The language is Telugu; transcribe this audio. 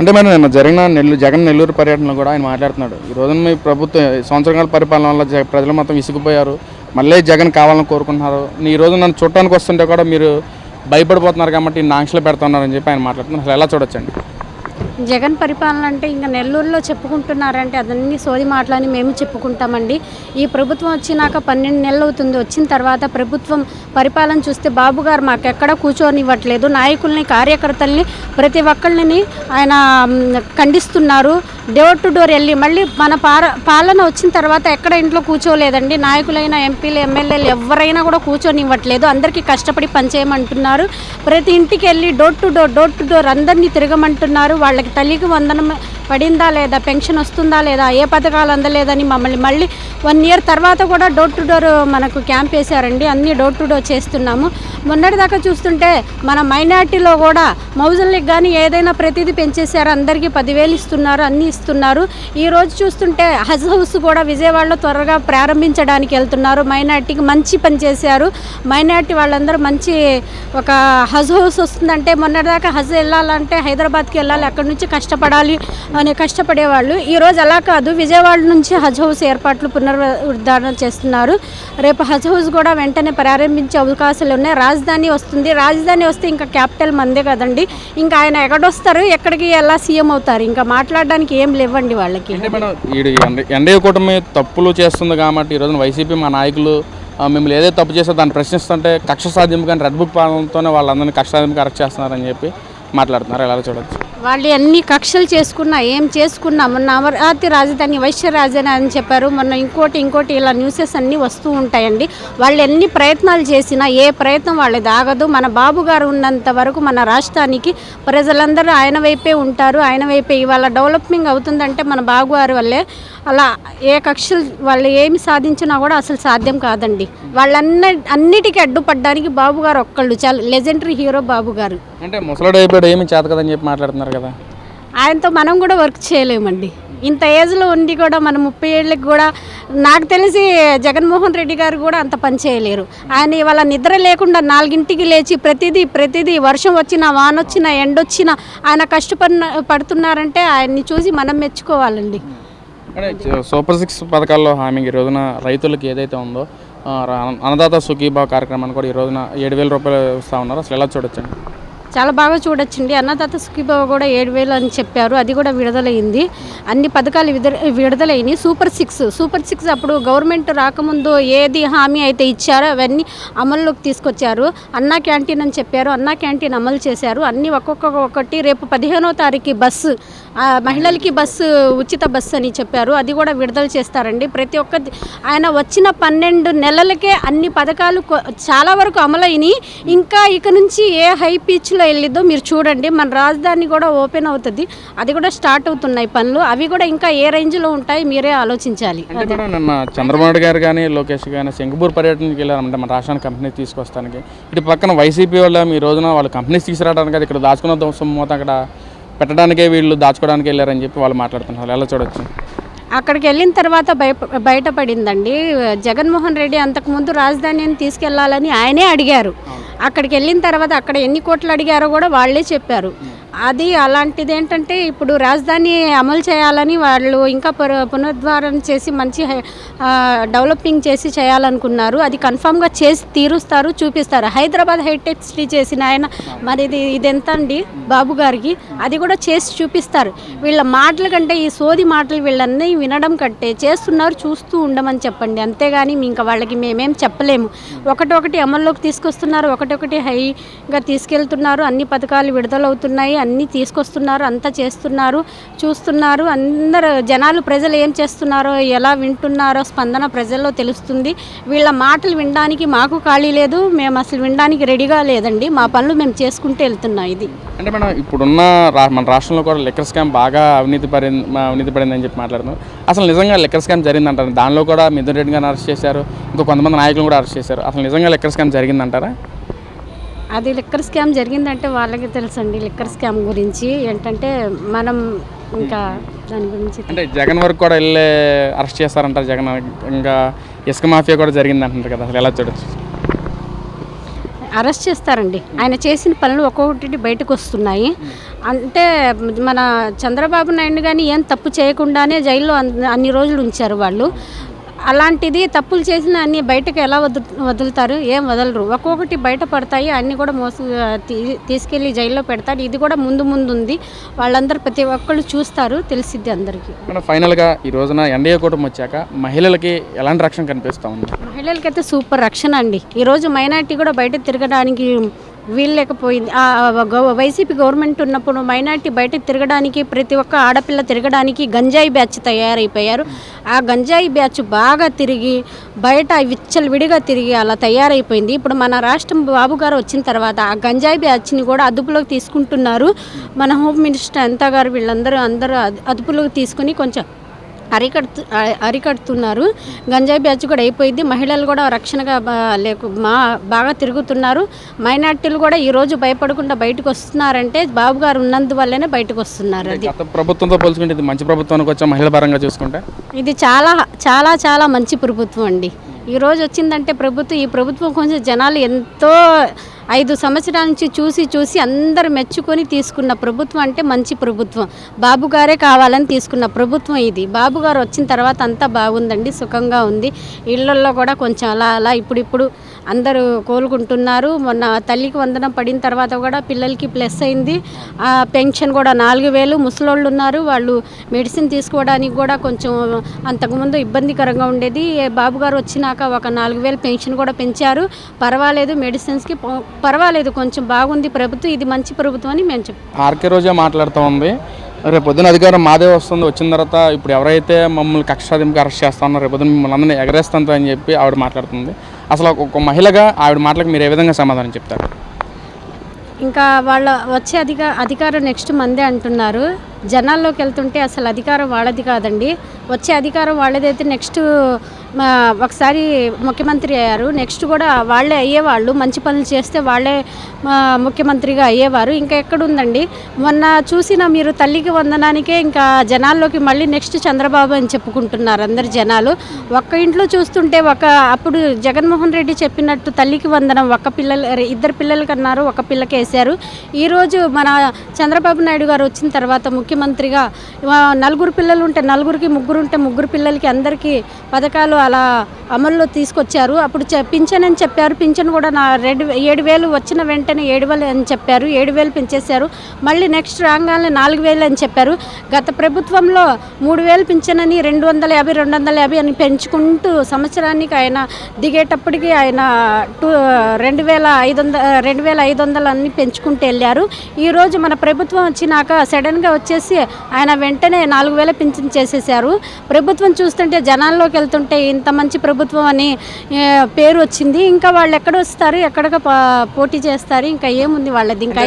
అంటే మరి నిన్న జరిగిన నెల్లూరు జగన్ నెల్లూరు పర్యటనలో కూడా ఆయన మాట్లాడుతున్నాడు. ఈ రోజున మీ ప్రభుత్వం సంవత్సరాల పరిపాలన వల్ల జ- ప్రజలు మొత్తం విసిగిపోయారు. మళ్ళీ జగన్ కావాలని కోరుకుంటున్నారు. ఈ రోజు నన్ను చూడటానికి వస్తుంటే కూడా మీరు భయపడిపోతున్నారు కాబట్టి నాంక్షలు పెడుతున్నారని చెప్పి ఆయన మాట్లాడుతున్నారు. అసలు ఎలా చూడొచ్చండి? జగన్ పరిపాలన అంటే ఇంకా నెల్లూరులో చెప్పుకుంటున్నారంటే అదన్నీ సోది మాటలని మేము చెప్పుకుంటామండి. ఈ ప్రభుత్వం వచ్చినాక పన్నెండు నెలలు అవుతుంది. వచ్చిన తర్వాత ప్రభుత్వం పరిపాలన చూస్తే బాబు గారు మాకెక్కడ కూర్చొనివ్వట్లేదు నాయకుల్ని కార్యకర్తల్ని ప్రతి ఒక్కళ్ళని ఆయన ఖండిస్తున్నారు. డోర్ టు డోర్ వెళ్ళి మళ్ళీ మన పాలన వచ్చిన తర్వాత ఎక్కడ ఇంట్లో కూర్చోలేదండి నాయకులైన ఎంపీలు ఎమ్మెల్యేలు ఎవరైనా కూడా కూర్చొనివ్వట్లేదు అందరికీ కష్టపడి పనిచేయమంటున్నారు. ప్రతి ఇంటికి వెళ్ళి door to door door to door అందరినీ తిరగమంటున్నారు. వాళ్ళకి తల్లికి వందనమే. పడిందా లేదా పెన్షన్ వస్తుందా లేదా ఏ పథకాలు అందలేదని మమ్మల్ని మళ్ళీ వన్ ఇయర్ తర్వాత కూడా డోర్ టు డోర్ మనకు క్యాంప్ వేశారండి. అన్నీ డోర్ టు డోర్ చేస్తున్నాము. మొన్నటిదాకా చూస్తుంటే మన మైనార్టీలో కూడా మౌజుల్కి కానీ ఏదైనా ప్రతిదీ పెంచేశారు. అందరికీ పదివేలు ఇస్తున్నారు అన్నీ ఇస్తున్నారు. ఈరోజు చూస్తుంటే హజ్ హౌస్ కూడా విజయవాడలో త్వరగా ప్రారంభించడానికి వెళ్తున్నారు. మైనార్టీకి మంచి పని చేశారు. మైనార్టీ వాళ్ళందరూ మంచి ఒక హజ్ హౌస్ వస్తుందంటే మొన్నటిదాకా హజ్ వెళ్ళాలంటే హైదరాబాద్కి వెళ్ళాలి. అక్కడి నుంచి కష్టపడాలి. అని కష్టపడేవాళ్ళు. ఈరోజు అలా కాదు. విజయవాడ నుంచి హజ్ హౌస్ ఏర్పాట్లు పునరుద్ధరణ చేస్తున్నారు. రేపు హజ్ హౌస్ కూడా వెంటనే ప్రారంభించే అవకాశాలు ఉన్నాయి. రాజధాని వస్తుంది. రాజధాని వస్తే ఇంకా క్యాపిటల్ మందే కదండి. ఇంకా ఆయన ఎక్కడొస్తారు? ఎక్కడికి ఎలా సీఎం అవుతారు? ఇంకా మాట్లాడడానికి ఏం లేవండి వాళ్ళకి. ఎన్డీఏ కూటమి తప్పులు చేస్తుంది కాబట్టి ఈ రోజున వైసీపీ మా నాయకులు మిమ్మల్ని ఏదైతే తప్పు చేస్తే దాన్ని ప్రశ్నిస్తుంటే కక్ష సాధ్యం కానీ రెడ్ బుక్ పాలనతోనే వాళ్ళందరినీ కక్ష సాధ్యం అరెస్ట్ చేస్తున్నారని చెప్పి మాట్లాడుతున్నారు. ఎలా చూడొచ్చు? వాళ్ళు ఎన్ని కక్షలు చేసుకున్నా ఏం చేసుకున్నా మొన్న అమరావతి రాజధాని వైశ్య రాజధాని అని చెప్పారు. మొన్న ఇంకోటి ఇంకోటి ఇలా న్యూసెస్ అన్నీ వస్తూ ఉంటాయండి. వాళ్ళు ఎన్ని ప్రయత్నాలు చేసినా ఏ ప్రయత్నం వాళ్ళది ఆగదు. మన బాబు గారు ఉన్నంత వరకు మన రాష్ట్రానికి ప్రజలందరూ ఆయన వైపే ఉంటారు. ఆయన వైపే ఇవాళ డెవలపింగ్ అవుతుందంటే మన బాబు గారి వల్లే అలా ఏ కక్షలు వాళ్ళు ఏమి సాధించినా కూడా అసలు సాధ్యం కాదండి. వాళ్ళన్న అన్నిటికీ అడ్డుపడడానికి బాబు గారు ఒక్కళ్ళు చాలా. లెజెండరీ హీరో బాబు గారు. అంటే ముసలాడు అయిపోయాడు ఏమి చేత కదని చెప్పి మాట్లాడుతున్నారు కదా. ఆయనతో మనం కూడా వర్క్ చేయలేమండి. ఇంత ఏజ్లో ఉండి కూడా మన ముప్పై ఏళ్ళకి కూడా నాకు తెలిసి జగన్మోహన్ రెడ్డి గారు కూడా అంత పని చేయలేరు. ఆయన ఇవాళ నిద్ర లేకుండా నాలుగింటికి లేచి ప్రతిదీ ప్రతిదీ వర్షం వచ్చినా వాన వచ్చినా ఎండొచ్చినా ఆయన కష్టపడిన పడుతున్నారంటే ఆయన్ని చూసి మనం మెచ్చుకోవాలండి. అంటే సూపర్ సిక్స్ పథకాల్లో హామీ ఈ రోజున రైతులకు ఏదైతే ఉందో అన్నదాత సుఖీభావ కార్యక్రమాన్ని కూడా ఈ రోజున ఏడు వేల రూపాయలు ఇస్తా ఉన్నారు. అసలు ఎలా చూడొచ్చండి? చాలా బాగా చూడొచ్చండి అన్నదాత సుఖీబాబు కూడా ఏడు వేలు అని చెప్పారు. అది కూడా విడుదలైంది. అన్ని పథకాలు విద విడుదలైనవి సూపర్ సిక్స్ సూపర్ సిక్స్ అప్పుడు గవర్నమెంట్ రాకముందు ఏది హామీ అయితే ఇచ్చారో అవన్నీ అమల్లోకి తీసుకొచ్చారు. అన్నా క్యాంటీన్ అని చెప్పారు. అన్నా క్యాంటీన్ అమలు చేశారు. అన్ని ఒక్కొక్క ఒకటి రేపు పదిహేనో తారీఖు బస్సు మహిళలకి బస్సు ఉచిత బస్సు అని చెప్పారు. అది కూడా విడుదల చేస్తారండి. ప్రతి ఒక్క ఆయన వచ్చిన పన్నెండు నెలలకే అన్ని పథకాలు చాలా వరకు అమలైనవి ఇంకా ఇక నుంచి ఏ హై పిచ్లో వెళ్ళిద్దో మీరు చూడండి. మన రాజధాని కూడా ఓపెన్ అవుతుంది. అది కూడా స్టార్ట్ అవుతున్నాయి పనులు. అవి కూడా ఇంకా ఏ రేంజ్లో ఉంటాయి మీరే ఆలోచించాలి. నిన్న చంద్రబాబు గారు కానీ లోకేష్ కానీ సింగపూర్ పర్యటనకి వెళ్ళారంటే మన రాష్ట్రానికి కంపెనీ తీసుకొస్తానికి. ఇటు పక్కన వైసీపీ వాళ్ళ ఈ రోజున వాళ్ళు కంపెనీస్ తీసుకురావడానికి అది ఇక్కడ దాచుకున్న దోసం మొత్తం అక్కడ పెట్టడానికే వీళ్ళు దాచుకోవడానికి వెళ్ళారని చెప్పి వాళ్ళు మాట్లాడుతున్నారు. ఎలా చూడొచ్చు? అక్కడికి వెళ్ళిన తర్వాత బయ బయటపడిందండి. జగన్మోహన్ రెడ్డి అంతకుముందు రాజధానిని తీసుకెళ్ళాలని ఆయనే అడిగారు. అక్కడికి వెళ్ళిన తర్వాత అక్కడ ఎన్ని కోట్లు అడిగారో కూడా వాళ్ళే చెప్పారు. అది అలాంటిది ఏంటంటే ఇప్పుడు రాజధాని అమలు చేయాలని వాళ్ళు ఇంకా పున- పునరుద్ధారణ చేసి మంచి డెవలపింగ్ చేసి చేయాలనుకున్నారు. అది కన్ఫామ్గా చేసి తీరుస్తారు చూపిస్తారు. హైదరాబాద్ హైటెక్ సిటీ చేసిన ఆయన మరి ఇది ఇదెంత అండి బాబు గారికి? అది కూడా చేసి చూపిస్తారు. వీళ్ళ మాటల కంటే ఈ సోది మాటలు వీళ్ళన్నీ వినడం కట్టే చేస్తున్నారు చూస్తూ ఉండమని చెప్పండి. అంతేగాని ఇంకా వాళ్ళకి మేమేం చెప్పలేము. ఒకటొకటి అమల్లోకి తీసుకొస్తున్నారు ఒకటొకటి హైగా తీసుకెళ్తున్నారు. అన్ని పథకాలు విడుదలవుతున్నాయి అన్నీ తీసుకొస్తున్నారు అంతా చేస్తున్నారు చూస్తున్నారు. అందరు జనాలు ప్రజలు ఏం చేస్తున్నారో ఎలా వింటున్నారో స్పందన ప్రజల్లో తెలుస్తుంది. వీళ్ళ మాటలు వినడానికి మాకు ఖాళీ లేదు. మేము అసలు వినడానికి రెడీగా లేదండి. మా పనులు మేము చేసుకుంటూ వెళ్తున్నాం ఇది. అంటే మేడం ఇప్పుడున్న రా మన రాష్ట్రంలో కూడా లెక్కర్ స్కామ్ బాగా అవినీతి పడింది అవినీతి పడిందని చెప్పి మాట్లాడుతున్నారు అసలు నిజంగా లెక్కర్ స్కామ్ జరిగిందంటారు? దానిలో కూడా మిథున్ రెడ్డి గారిని అరెస్ట్ చేశారు ఇంకో కొంతమంది నాయకులను కూడా అరెస్ట్ చేశారు. అసలు నిజంగా లెక్కర్ స్కామ్ జరిగిందంటారా? అది లిక్కర్ స్కామ్ జరిగిందంటే వాళ్ళకి తెలుసండి లిక్కర్ స్కామ్ గురించి. ఏంటంటే మనం ఇంకా దాని గురించి అంటే జగన్ వరకు కూడా వెళ్ళే అరెస్ట్ చేస్తారంటారు జగన్. ఇంకా ఇసుక మాఫియా కూడా జరిగింది అంటున్నారు కదా అసలు ఎలా చూడొచ్చు? అరెస్ట్ చేస్తారండి. ఆయన చేసిన పనులు ఒక్కొక్కటి బయటకు వస్తున్నాయి. అంటే మన చంద్రబాబు నాయుడు కానీ ఏం తప్పు చేయకుండానే జైల్లో అన్- అన్ని రోజులు ఉంచారు వాళ్ళు. అలాంటిది తప్పులు చేసిన అన్ని బయటకు ఎలా వదు వదులుతారు? ఏం వదలరు. ఒక్కొక్కటి బయట పడతాయి అన్ని కూడా మోసం తీసుకెళ్ళి జైల్లో పెడతారు. ఇది కూడా ముందు ముందు ఉంది వాళ్ళందరూ ప్రతి ఒక్కళ్ళు చూస్తారు. తెలిసిద్ది అందరికీ. మన ఫైనల్గా ఈ రోజున ఎన్డీఏ కూటమి వచ్చాక మహిళలకి ఎలాంటి రక్షణ కనిపిస్తూ ఉంది? మహిళలకైతే సూపర్ రక్షణ అండి. ఈరోజు మైనార్టీ కూడా బయట తిరగడానికి వీల్లేకపోయింది. వైసీపీ గవర్నమెంట్ ఉన్నప్పుడు మైనార్టీ బయట తిరగడానికి ప్రతి ఒక్క ఆడపిల్ల తిరగడానికి గంజాయి బ్యాచ్ తయారైపోయారు. ఆ గంజాయి బ్యాచ్ బాగా తిరిగి బయట విచ్చలు విడిగా తిరిగి అలా తయారైపోయింది. ఇప్పుడు మన రాష్ట్రం బాబు గారు వచ్చిన తర్వాత ఆ గంజాయి బ్యాచ్ని కూడా అదుపులోకి తీసుకుంటున్నారు. మన హోమ్ మినిస్టర్ అంతా గారు వీళ్ళందరూ అందరూ అదుపులోకి తీసుకుని కొంచెం అరికడుతు అరికడుతున్నారు. గంజాయి బ్యాచ్ కూడా అయిపోయింది. మహిళలు కూడా రక్షణగా లేకు మా బాగా తిరుగుతున్నారు. మైనార్టీలు కూడా ఈ రోజు భయపడకుండా బయటకు వస్తున్నారంటే బాబు గారు ఉన్నందువల్లనే బయటకు వస్తున్నారు అది. ప్రభుత్వంతో పోల్చుకుంటే ఇది మంచి ప్రభుత్వానికి వచ్చా మహిళల పరంగా చూసుకుంటే? ఇది చాలా చాలా చాలా మంచి ప్రభుత్వం అండి. ఈ రోజు వచ్చిందంటే ప్రభుత్వం ఈ ప్రభుత్వం కొంచెం జనాలు ఎంతో ఐదు సంవత్సరాల నుంచి చూసి చూసి అందరు మెచ్చుకొని తీసుకున్న ప్రభుత్వం అంటే మంచి ప్రభుత్వం. బాబు గారే కావాలని తీసుకున్న ప్రభుత్వం ఇది. బాబు గారు వచ్చిన తర్వాత అంతా బాగుందండి సుఖంగా ఉంది. ఇళ్ళల్లో కూడా కొంచెం అలా అలా ఇప్పుడిప్పుడు అందరూ కోలుకుంటున్నారు. మొన్న తల్లికి వందనం పడిన తర్వాత కూడా పిల్లలకి ప్లస్ అయింది. ఆ పెన్షన్ కూడా నాలుగు వేలు. ముసలోళ్ళు ఉన్నారు. వాళ్ళు మెడిసిన్ తీసుకోవడానికి కూడా కొంచెం అంతకుముందు ఇబ్బందికరంగా ఉండేది. బాబు గారు వచ్చినాక ఒక నాలుగు వేలు పెన్షన్ కూడా పెంచారు. పర్వాలేదు మెడిసిన్స్కి పర్వాలేదు కొంచెం బాగుంది ప్రభుత్వం ఇది మంచి ప్రభుత్వం అని మేము చెప్తాం ఆర్కే రోజే మాట్లాడుతూ ఉంది. రేపు పొద్దున అధికారం మాదే వస్తుంది వచ్చిన తర్వాత ఇప్పుడు ఎవరైతే మమ్మల్ని కక్షాదింపుగా అరెస్ట్ చేస్తా ఉన్నారో రేపు పొద్దున మిమ్మల్ని అందరినీ ఎగరేస్తాంతో అని చెప్పి ఆవిడ మాట్లాడుతుంది. అసలు ఒక- మహిళగా ఆవిడ మాటలకు మీరు ఏ విధంగా సమాధానం చెప్తారు? ఇంకా వాళ్ళ వచ్చే అధిక అధికారం నెక్స్ట్ మందే అంటున్నారు. జనాల్లోకి వెళ్తుంటే అసలు అధికారం వాళ్ళది కాదండి. వచ్చే అధికారం వాళ్ళదైతే నెక్స్ట్ ఒకసారి ముఖ్యమంత్రి అయ్యారు. నెక్స్ట్ కూడా వాళ్ళే అయ్యేవాళ్ళు. మంచి పనులు చేస్తే వాళ్ళే ముఖ్యమంత్రిగా అయ్యేవారు. ఇంకా ఎక్కడుందండి? మొన్న చూసిన మీరు తల్లికి వందనానికే ఇంకా జనాల్లోకి మళ్ళీ నెక్స్ట్ చంద్రబాబు అని చెప్పుకుంటున్నారు అందరు జనాలు. ఒక్క ఇంట్లో చూస్తుంటే ఒక అప్పుడు జగన్మోహన్ రెడ్డి చెప్పినట్టు తల్లికి వందనం ఒక్క పిల్లలు ఇద్దరు పిల్లలకి అన్నారు ఒక పిల్లకి వేశారు. ఈరోజు మన చంద్రబాబు నాయుడు గారు వచ్చిన తర్వాత ముఖ్యమంత్రిగా నలుగురు పిల్లలు ఉంటే నలుగురికి ముగ్గురు ఉంటే ముగ్గురు పిల్లలకి అందరికీ పథకాలు అలా అమల్లో తీసుకొచ్చారు. అప్పుడు పింఛన్ అని చెప్పారు. పింఛన్ కూడా నా రెండు ఏడు వేలు వచ్చిన వెంటనే ఏడు వేలు అని చెప్పారు. ఏడు వేలు పెంచేశారు. మళ్ళీ నెక్స్ట్ రాగానే నాలుగు వేలు అని చెప్పారు. గత ప్రభుత్వంలో మూడు వేలు పింఛన్ అని రెండు వందల యాభై రెండు వందల యాభై అని పెంచుకుంటూ సంవత్సరానికి ఆయన దిగేటప్పటికి ఆయన టూ రెండు వేల ఐదు వందల రెండు వేల ఐదు వందలు అన్ని పెంచుకుంటూ వెళ్ళారు. ఈరోజు మన ప్రభుత్వం వచ్చినాక సడన్గా వచ్చేసి ఆయన వెంటనే నాలుగు వేల పింఛన్ చేసేసారు ప్రభుత్వం చూస్తుంటే జనాల్లోకి వెళ్తుంటే ఇంత మంచి ప్రభుత్వం అని పేరు వచ్చింది. ఇంకా వాళ్ళు ఎక్కడ వస్తారు? ఎక్కడ పోటీ చేస్తారు. ఇంకా ఏముంది వాళ్ళది? ఇంకా